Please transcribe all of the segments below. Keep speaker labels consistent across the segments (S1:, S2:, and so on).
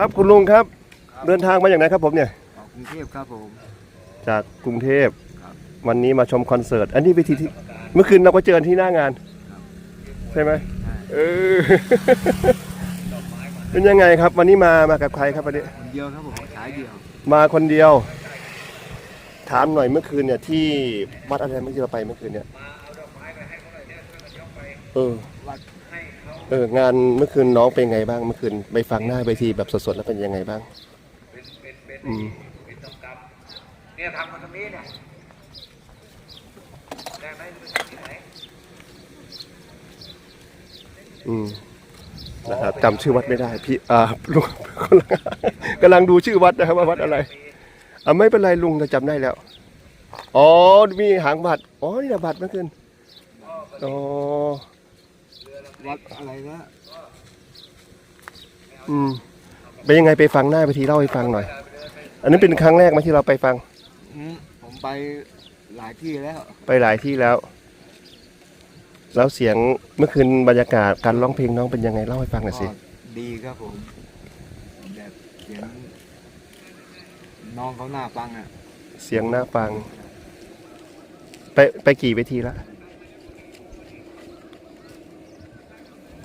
S1: ครับคุณลุงครับเดินทางมาอย่างไรครับผมเนี่ย
S2: ออกกรุงเทพครับผม
S1: จากกรุงเทพ
S2: ครับ
S1: วันนี้มาชมคอนเสิร์ต อันนี้เวทีที่เมื่อคืนเราก็เจอกันที่หน้างาน ใช่ไหมเออเป็นยังไงครับ วันนี้มามากับใครครับวันนี้
S2: คนเดียวครับผมขายเดียว
S1: มาคนเดียว ถามหน่อยเมื่อคืนเนี่ย ที่วัดอะไรเมื่อที่เราไปเมื่อคืนเนี่ยเออ
S2: วัด
S1: เอองานเมื่อคืนน้องเป็นไงบ้างเมื่อคืนไปฟังหน้าเวทีแบบสดๆแล้วเป็นยังไงบ้างอืม
S3: เนี่ยทำกันตรงนี้เนี่ยได้ไหมไปทำที่ไหน
S1: อืมนะครับจำชื่อวัดไม่ได้พี่อ่าลุง กำลังดูชื่อวัดนะครับว่าวัดอะไรอ่าไม่เป็นไรลุงเราจำได้แล้ว อ๋อมีหางบัตรอ๋อนี่นะบัตรเมื่อคืนอ๋อ
S2: วัดอะไรนะ
S1: อืมเป็นยังไงไปฟังหน้าเวทีเล่าให้ฟังหน่อย อันนี้เป็นครั้งแรกไหมที่เราไปฟัง
S2: อืมผมไปหลายที่แล้ว
S1: ไปหลายที่แล้ว แล้วเสียงเมื่อคืนบรรยากาศการร้องเพลงน้องเป็นยังไงเล่าให้ฟังหน่อยสิ
S2: ก็ดีครับผมแบบเสียงน้องเขาหน้าฟังอะ
S1: เสียงน่าฟัง ไปไปกี่เวทีละ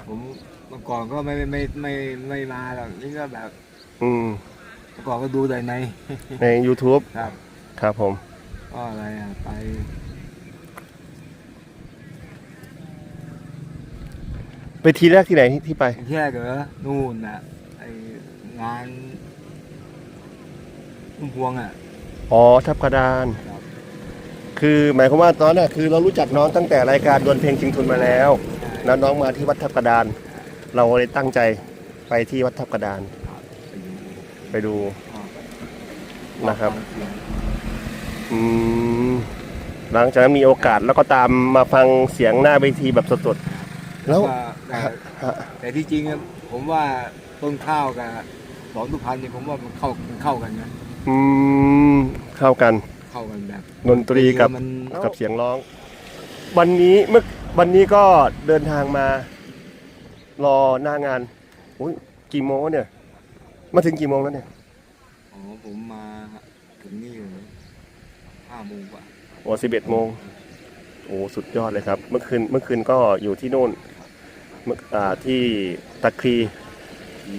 S2: ผมเมื่อ ก่อนก็ไม่ไม่ไม่ไม่ไม่มาหรอกนี่ก็แบบ
S1: อืม
S2: เมื่อก่อนก็ดูแต่ใน
S1: ใน YouTube
S2: ครับ
S1: ครับผม
S2: ก็อะไรอะไป
S1: ไปทีแรกที่ไหนที่ที่ไป
S2: แค่เหรอนู่นน่ะไองานพุ่มพวงอะ
S1: อ๋อทับกระดาน
S2: ครับ
S1: คือหมายความว่าตอนนั้นน่ะคือเรารู้จักน้องตั้งแต่รายการดวลเพลงชิงทุนมาแล้ว แล้วน้องมาที่วัดทับกระดาน เราเลยตั้งใจไปที่วัดทับกระดาน ไปดูนะครับ อืมหลังจากนั้นมีโอกาสแล้วก็ตามมาฟังเสียงหน้าเวทีแบบสดๆแล้ว
S2: ว่าแต่
S1: ฮะ
S2: แต่ที่จริงอะผมว่าต้นข้าวกับสอนทุพันธ์เนี่ยผมว่ามันเข้ามันเข้ากันนะ
S1: อืมเข้ากัน
S2: เข้ากันแบบ
S1: ดนตรีกับ
S2: มัน
S1: กับเสียงร้อง วันนี้เมื่อวันนี้ก็เดินทางมา รอหน้างานโอ้ยกี่โมงวะเนี่ย มาถึงกี่โมงแล้วเนี่ย
S2: อ๋อผมมาถึงนี่เลยห้าโมงกว่า
S1: โอ้สิบเอ็ดโมงโอ้สุดยอดเลยครับ เมื่อคืนเมื่อคืนก็อยู่ที่โน่นเมื่ออ่าที่ตะครี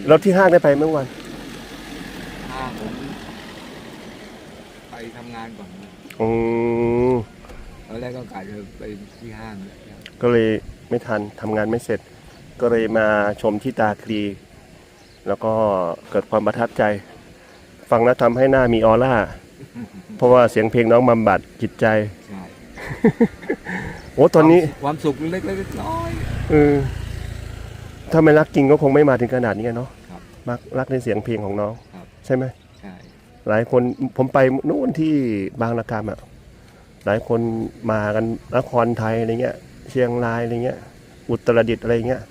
S1: แล้วที่ห้างได้ไปเมื่อวัน
S2: ห้าผมไปทำงานก่อนนะ
S1: อืม
S2: ตอนแรกก็กะจะไปที่ห้างเลย
S1: ก็เลยไม่ทันทำงานไม่เสร็จ ก็เลยมาชมที่ตาครีแล้วก็เกิดความประทับใจ ฟังแล้วทำให้หน้ามีออร่า เพราะว่าเสียงเพลงน้องบำบัดจิตใจ
S2: ใช่
S1: โอ้ตอนนี้
S2: ความสุขเล็กๆน้อย
S1: เออถ้าไม่รักจริงก็คงไม่มาถึงขนาดนี้เนาะ
S2: ครับ
S1: รักรักในเสียงเพลงของน้อง
S2: ครับ
S1: ใช่ไหม
S2: ๆใช่
S1: หลายคนผมไปนู่นที่บางระกามอะหลายคนมากันนครไทยอะไรเงี้ย เชียงรายอะไรเงี้ย อุตรดิตถ์อะไรเงี้ย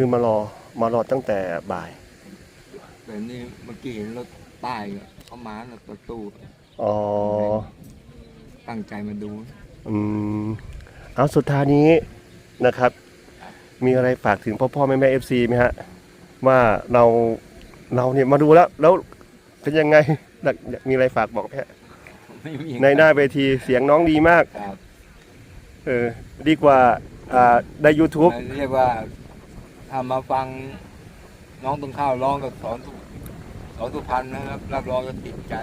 S1: คือมารอมารอตั้งแต่บ่าย
S2: แต่นี่เมื่อกี้เห็นรถป้ายอะเขามาแล้วรถตู้
S1: อ๋อ
S2: ตั้งใจมาดู
S1: อืม เอาสุดท้ายนี้นะครับ มีอะไรฝากถึงพ่อพ่อแม่แม่เอฟซีไหมฮะ ว่าเราเราเนี่ยมาดูแล้ว แล้วเป็นยังไงอยากอยากมีอะไรฝากบอกไหมฮะ
S2: ไม่มี
S1: ในหน้าเวทีเสียงน้องดีมาก
S2: ครับ
S1: เออ ดีกว่าอ่าใน YouTube
S2: เรียกว่า ถ้ามาฟังน้องต้นข้าวร้องกับสอนทุสอนทุพันธ์นะครับรับรองจะติดใจ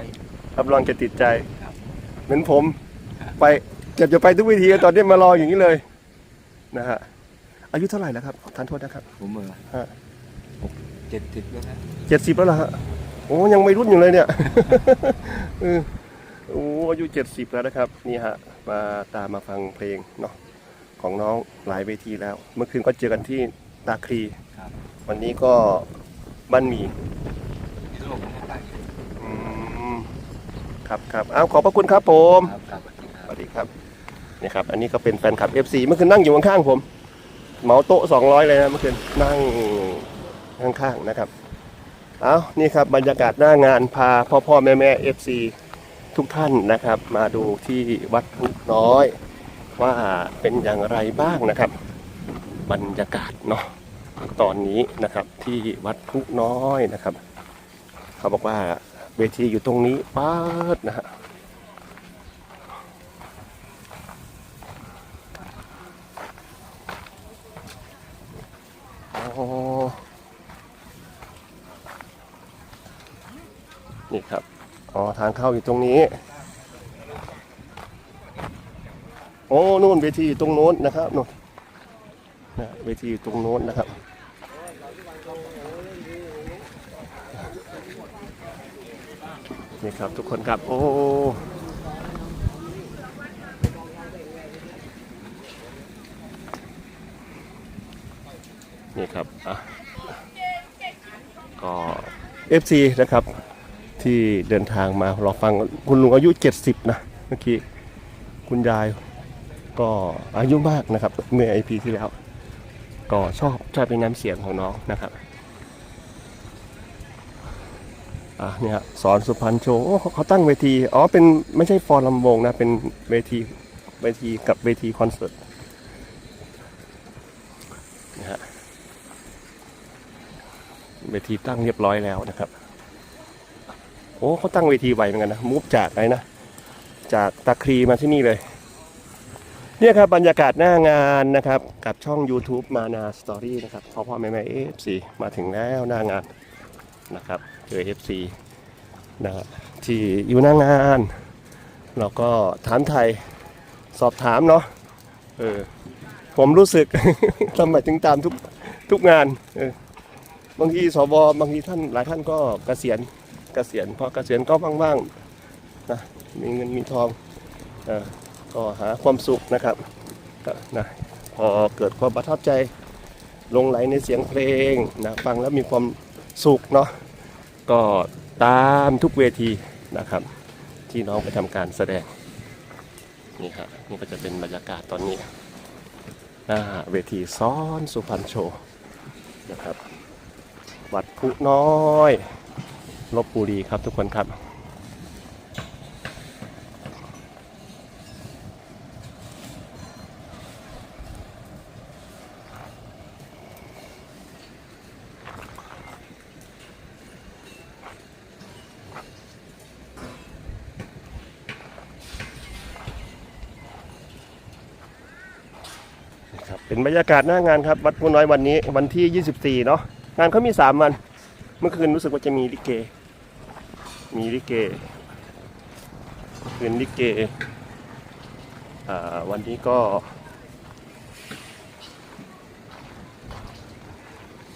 S1: รับรองจะติดใจ
S2: ครับ
S1: เหมือนผม ไปเกือบจะไปทุกเวิธีตอนนี้มารออย่างนี้เลย นะฮะอายุเท่าไหร่แล้วครับทานโทษนะครับ
S2: ผมเหมือ
S1: ฮะ
S2: เจ็ดสิบแล้วนะ
S1: เจ็ดสิบแล้วเหรอฮะโอ้ยังไม่รุ่นอยู่เลยเนี่ย เออโอ้อายุเจ็ดสิบแล้วนะครับ นี่ฮะ มาตามมาฟังเพลงเนาะของน้องหลายเวทีแล้ว เมื่อคืนก็เจอกันที่ ตาครี
S2: ครับ
S1: วันนี้ก็บ้านหมี
S2: ที่โลกผมก็ไป
S1: อืมครับครับเอาขอบพระคุณครับผม
S2: ครับครับสวัสดีครับ
S1: สวัสดีครับนี่ครับ อันนี้ก็เป็นแฟนคลับ FC เมื่อคืนนั่งอยู่ข้างๆผมเหมาโต๊ะ200 เลยนะเมื่อคืนนั่งข้างๆนะครับเอานี่ครับบรรยากาศหน้างานพาพ่อพ่อแม่แม่ FC ทุกท่านนะครับ มาดูที่วัดพุน้อย ว่าเป็นอย่างไรบ้างนะครับ บรรยากาศเนาะตอนนี้นะครับที่วัดพุน้อยนะครับ เขาบอกว่าเวทีอยู่ตรงนี้ป๊าดนะฮะอ๋อนี่ครับ อ๋อ ทางเข้าอยู่ตรงนี้ โอ้ นู่นเวทีอยู่ตรงโน้นนะครับนู่น นะเวทีอยู่ตรงโน้นนะครับนี่ครับทุกคนครับ โอ้นี่ครับอะก็ FC นะครับ ที่เดินทางมารอฟังคุณลุงอายุ 70 นะเมื่อกี้ คุณยายก็อายุมากนะครับ เมื่อไอพีที่แล้ว ก็ชอบชอบเป็นน้ำเสียงของน้องนะครับอะเนี่ยสอนสุพรรณโชว์เขาเขาตั้งเวทีอ๋อเป็นไม่ใช่ฟอร์ลำวงนะเป็นเวทีเวทีกับเวทีคอนเสิร์ตนะฮะเวทีตั้งเรียบร้อยแล้วนะครับโอ้เขาตั้งเวทีไวเหมือนกันนะมูฟจากไหนนะจากตะครีมาที่นี่เลย เนี่ยครับบรรยากาศหน้างานนะครับ กับช่อง YouTube มานาสตอรี่นะครับพ่อพ่อแม่แม่เอฟซีมาถึงแล้วหน้างานนะครับเจอเอฟซีนะที่อยู่หน้างานเราก็ถามไทยสอบถามเนาะเออผมรู้สึกทำไมถึงตามทุกทุกงานเออบางทีสวบางทีท่านหลายท่านก็เกษียณเกษียณพอเกษียณก็ว่างๆนะมีเงินมีทองเออ ก็หาความสุขนะครับนะพอเกิดความประทับใจลงไหลในเสียงเพลงนะฟังแล้วมีความสุขเนาะก็ตามทุกเวทีนะครับ ที่น้องไปทำการแสดงนี่ครับนี่ก็จะเป็นบรรยากาศตอนนี้หน้าเวทีซ้อนสุพรรณโชว์นะครับวัดพุน้อยลบบุรีครับทุกคนครับ เป็นบรรยากาศหน้างานครับ วัดพูน้อยวันนี้วันที่ 24 เนาะงานเขามี 3 วัน เมื่อคืนรู้สึกว่าจะมีลิเก มีลิเก คืนลิเกวันนี้ก็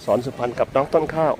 S1: สอนสุพรรณกับน้องต้นข้าว